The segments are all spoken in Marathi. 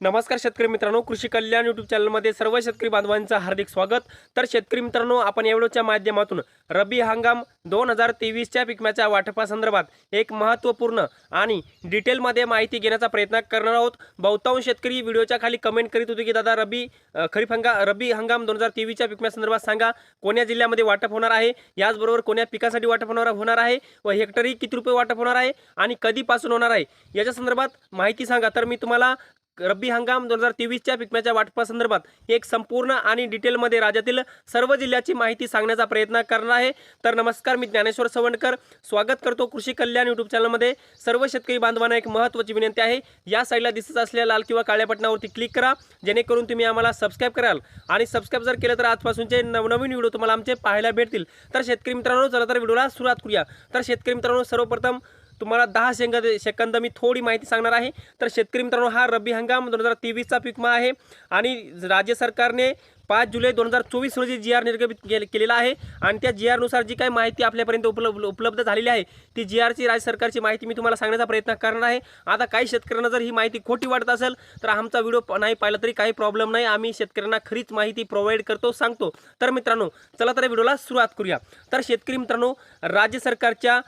नमस्कार शेतकरी मित्रांनो कृषी कल्याण यूट्यूब चॅनलमध्ये सर्व शेतकरी बांधवांचं हार्दिक स्वागत. तर शेतकरी मित्रांनो आपण एवढोच्या माध्यमातून रब्बी हंगाम दोन हजार तेवीसच्या पिकम्याच्या वाटपासंदर्भात एक महत्त्वपूर्ण आणि डिटेलमध्ये माहिती घेण्याचा प्रयत्न करणार आहोत. बहुतांश शेतकरी व्हिडिओच्या खाली कमेंट करीत होते की दादा रब्बी खरीप हंगा रब्बी हंगाम दोन हजार तेवीसच्या पिकम्यासंदर्भात सांगा कोण्या जिल्ह्यामध्ये वाटप होणार आहे? याचबरोबर कोण्या पिकासाठी वाटप होणार होणार आहे? व हेक्टरी किती रुपये वाटप होणार आहे? आणि कधीपासून होणार आहे? याच्या संदर्भात माहिती सांगा. तर मी तुम्हाला रब्बी हंगाम दोन हजार तेवीसच्या पिकम्याच्या वाटपासंदर्भात एक संपूर्ण आणि डिटेलमध्ये राज्यातील सर्व जिल्ह्याची माहिती सांगण्याचा प्रयत्न करणार आहे. तर नमस्कार मी ज्ञानेश्वर सवंडकर. स्वागत करतो कृषी कल्याण यूट्यूब चॅनलमध्ये सर्व शेतकरी बांधवांना एक महत्त्वाची विनंती आहे. या साईडला दिसत असलेल्या लाल किंवा काळ्या बटनावरती क्लिक करा. जेणेकरून तुम्ही आम्हाला सबस्क्राईब कराल. आणि सबस्क्राईब जर केलं तर आजपासूनचे नवनवीन व्हिडिओ तुम्हाला आमचे पाहायला भेटतील. तर शेतकरी मित्रांनो चला तर व्हिडिओला सुरुवात करूया. तर शेतकरी मित्रांनो सर्वप्रथम तुम्हाला दहा सेंग सेकंद मी थोडी माहिती सांगणार आहे. तर शेतकरी मित्रांनो हा रब्बी हंगाम दोन हजार तेवीसचा पिकमा आहे. आणि राज्य सरकारने पाच जुलै दोन हजार चोवीस रोजी जी आर निर्गमित केलेला आहे. आणि त्या जी आरनुसार जी काही माहिती आपल्यापर्यंत उपलब्ध उपलब्ध झालेली आहे ती जी आरची राज्य सरकारची माहिती मी तुम्हाला सांगण्याचा प्रयत्न करणार आहे. आता काही शेतकऱ्यांना जर ही माहिती खोटी वाटत असेल तर आमचा व्हिडिओ नाही पाहिला तरी काही प्रॉब्लेम नाही. आम्ही शेतकऱ्यांना खरीच माहिती प्रोव्हाइड करतो सांगतो. तर मित्रांनो चला तर व्हिडिओला सुरुवात करूया. तर शेतकरी मित्रांनो राज्य सरकारच्या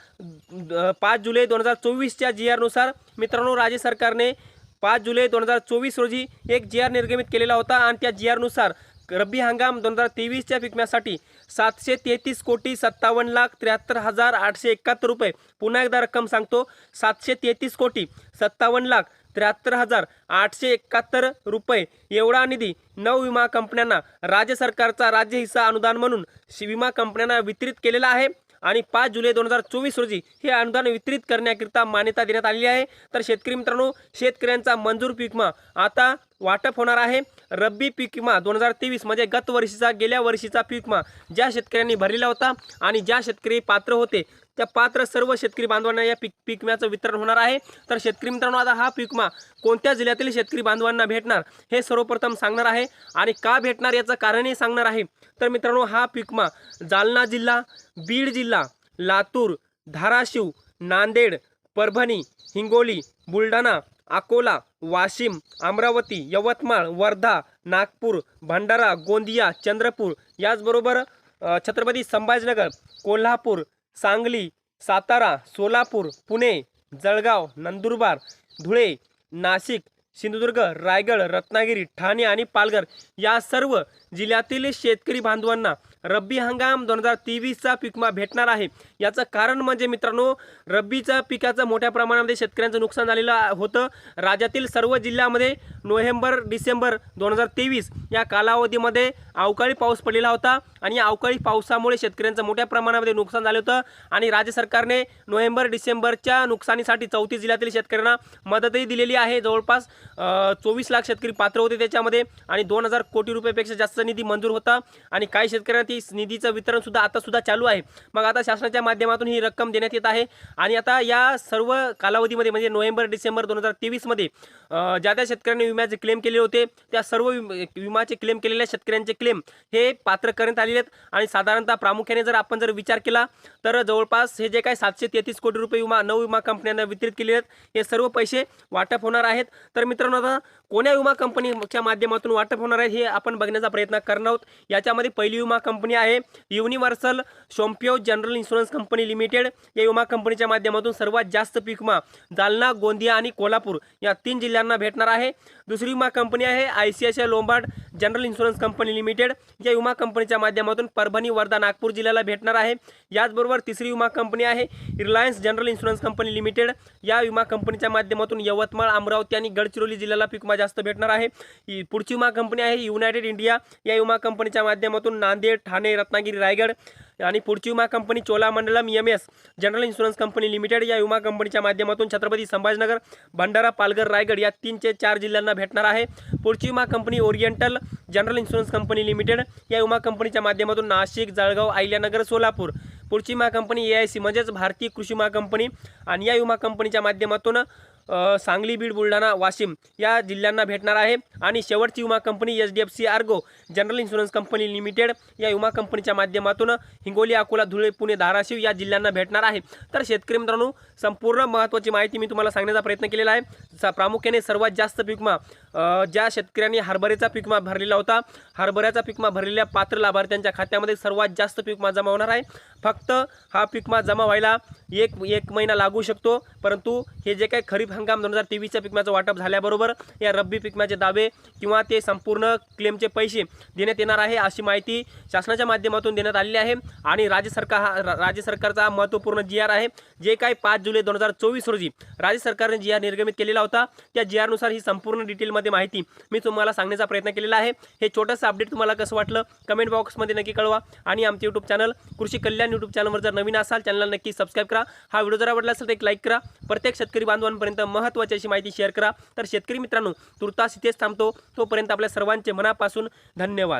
पाच जुलै दोन हजार चोवीसच्या जी आरनुसार मित्रांनो राज्य सरकारने पाच जुलै दोन हजार चोवीस रोजी एक जी आर निर्गमित केलेला होता. आणि त्या जी आरनुसार रब्बी हंगाम दोन हजार तेवीसच्या पिकम्यासाठी सातशे तेहतीस कोटी सत्तावन्न लाख त्र्याहत्तर हजार आठशे एकाहत्तर रुपये. पुन्हा एकदा रक्कम सांगतो. सातशे तेहतीस कोटी सत्तावन्न लाख त्र्याहत्तर हजार आठशे एकाहत्तर रुपये. एवढा निधी नऊ विमा कंपन्यांना राज्य सरकारचा राज्य हिस्सा अनुदान म्हणून विमा कंपन्यांना वितरित केलेला आहे आणि पाच जुलै दोन हजार चोवीस रोजी हे अनुदान वितरित करण्याकरिता मान्यता देण्यात आलेली आहे. तर शेतकरी मित्रांनो शेतकऱ्यांचा मंजूर पीकमा आता वाटप होणार आहे. रब्बी पीक विमा दोन हजार तेवीस म्हणजे गत वर्षीचा गेल्या वर्षीचा पीक विमा ज्या शेतकऱ्यांनी भरलेला होता आणि ज्या शेतकरी पात्र होते त्या पात्र सर्व शेतकरी बांधवांना या पीक पीक विम्याचं वितरण होणार आहे. तर शेतकरी मित्रांनो आता हा पीक विमा कोणत्या जिल्ह्यातील शेतकरी बांधवांना भेटणार हे सर्वप्रथम सांगणार आहे आणि का भेटणार याचं कारणही सांगणार आहे. तर मित्रांनो हा पीक विमा जालना जिल्हा बीड जिल्हा लातूर धाराशिव नांदेड परभणी हिंगोली बुलढाणा अकोला वाशिम अमरावती यवतमाळ वर्धा नागपूर भंडारा गोंदिया चंद्रपूर याचबरोबर छत्रपती संभाजीनगर कोल्हापूर सांगली सातारा सोलापूर पुणे जळगाव नंदुरबार धुळे नाशिक सिंधुदुर्ग रायगड रत्नागिरी ठाणे आणि पालघर या सर्व जिल्ह्यातील शेतकरी बांधवांना रब्बी हंगाम दोन हजार तेवीसचा पिकमा भेटणार आहे. याचं कारण म्हणजे मित्रांनो रब्बीच्या पिकाचं मोठ्या प्रमाणामध्ये शेतकऱ्यांचं नुकसान झालेलं होतं. राज्यातील सर्व जिल्ह्यामध्ये नोव्हेंबर डिसेंबर दोन हजार तेवीस या कालावधीमध्ये अवकाळी पाऊस पडलेला होता आणि या अवकाळी पावसामुळे शेतकऱ्यांचं मोठ्या प्रमाणामध्ये नुकसान झालं होतं आणि राज्य सरकारने नोव्हेंबर डिसेंबरच्या नुकसानीसाठी चौतीस जिल्ह्यातील शेतकऱ्यांना मदतही दिलेली आहे. जवळपास चोवीस लाख शेतकरी पात्र होते त्याच्यामध्ये आणि दोन हजार कोटी रुपयापेक्षा जास्त निधी मंजूर होता आणि काही शेतकऱ्यांना ती निधीचं वितरण सुद्धा आता सुद्धा चालू आहे. मग आता शासनाच्या माध्यमातून ही रक्कम देण्यात येत आहे. आणि आता या सर्व कालावधीमध्ये म्हणजे नोव्हेंबर डिसेंबर दोन हजार तेवीसमध्ये ज्या त्या शेतकऱ्यांनी विम्याचे क्लेम केले होते त्या सर्व विम- विमाचे क्लेम केलेल्या शेतकऱ्यांचे क्लेम हे पात्र करण्यात आलेले आहेत. आणि साधारणतः प्रामुख्याने जर आपण जर विचार केला तर जवळपास हे जे काही सातशे तेहतीस कोटी रुपये विमा नऊ विमा कंपन्यांना वितरित केले आहेत हे सर्व पैसे वाटप होणार आहेत. तर मित्रांनो आता कोण्या विमा कंपनीच्या माध्यमातून वाटप होणार आहे हे आपण बघण्याचा प्रयत्न करणार आहोत. याच्यामध्ये पहिली विमा कंपनी आहे universal Sompo general insurance company limited. या विमा कंपनीच्या माध्यमातून सर्वात जास्त पीक विमा जालना गोंदिया आणि कोल्हापूर या तीन जिल्ह्यांना भेटणार आहे. दुसरी विमा कंपनी आहे I C I C I Lombard. General insurance company limited या विमा कंपनीच्या माध्यमातून परभणी वर्धा नागपूर जिल्ह्याला भेटणार आहे. याचबरोबर तिसरी विमा कंपनी आहे Reliance general insurance company limited. या विमा कंपनीच्या माध्यमातून यवतमाळ अमरावती आणि गडचिरोली जिल्ह्याला पीक विमा जास्त भेटणार आहे. पुढची विमा कंपनी आहे युनायटेड इंडिया. या विमा कंपनीच्या माध्यमातून नांदेड ठाणे रत्नागिरी रायगड. आणि पुढची विमा company Cholamandalam M S general insurance company limited या विमा कंपनीच्या माध्यमातून छत्रपती संभाजीनगर भंडारा पालघर रायगड या तीन ते चार जिल्ह्यांना भेटणार आहे. पुढची विमा company oriental general insurance company limited या विमा कंपनीच्या माध्यमातून नाशिक जळगाव अहिल्यानगर सोलापूर. पुढची विमा कंपनी ए आय सी म्हणजेच भारतीय कृषी विमा कंपनी. आणि या विमा कंपनीच्या माध्यमातून सांगली बीड बुलढाणा वाशिम या जिल्ह्यांना भेटणार आहे. आणि शेवटची विमा company H D F C Ergo general insurance company limited या विमा कंपनीच्या माध्यमातून हिंगोली अकोला धुळे पुणे धाराशिव या जिल्ह्यांना भेटणार आहे. तर शेतकरी मित्रांनो संपूर्ण महत्त्वाची माहिती मी तुम्हाला सांगण्याचा प्रयत्न केलेला आहे. प्रामुख्याने सर्वात जास्त पिकमा ज्या शेतकऱ्यांनी हरभऱ्याचा पीक विमा भरलेला होता हरभऱ्याचा पीक भरलेल्या पात्र लाभार्थ्यांच्या खात्यामध्ये सर्वात जास्त पिकमा जमा होणार आहे. फक्त हा पिकमा जमा व्हायला एक एक महिना लागू शकतो परंतु हे जे काही खरीप हंगाम दोन हजार तेवीसच्या पीक वाटप झाल्याबरोबर या रब्बी पिकमाचे दावे किंवा ते संपूर्ण क्लेमचे पैसे देण्यात येणार आहे अशी माहिती शासनाच्या माध्यमातून देण्यात आलेली आहे. आणि राज्य सरकार हा राज्य सरकारचा महत्त्वपूर्ण जी आर आहे जे काय पाच जुलै दोन हजार चोवीस रोजी राज्य सरकारने जी आर निर्गमित केलेला होता त्या जी आरनुसार ही संपूर्ण डिटेलमध्ये माहिती मी तुम्हाला सांगण्याचा प्रयत्न केलेला आहे. हे छोटंसं अपडेट तुम्हाला कसं वाटलं कमेंट बॉक्समध्ये नक्की कळवा. आणि आमचे यूट्यूब चॅनल कृषी कल्याण यूट्यूब चॅनलवर जर नवीन असाल चॅनलला नक्की सबस्क्राईब करा. हा व्हिडिओ जर आवडला असेल तर एक लाईक करा. प्रत्येक शेतकरी बांधवांपर्यंत महत्त्वाची अशी माहिती शेअर करा. तर शेतकरी मित्रांनो तुर्तास इथेच थांबतो. तोपर्यंत आपल्या सर्वांचे मनापासून धन्यवाद.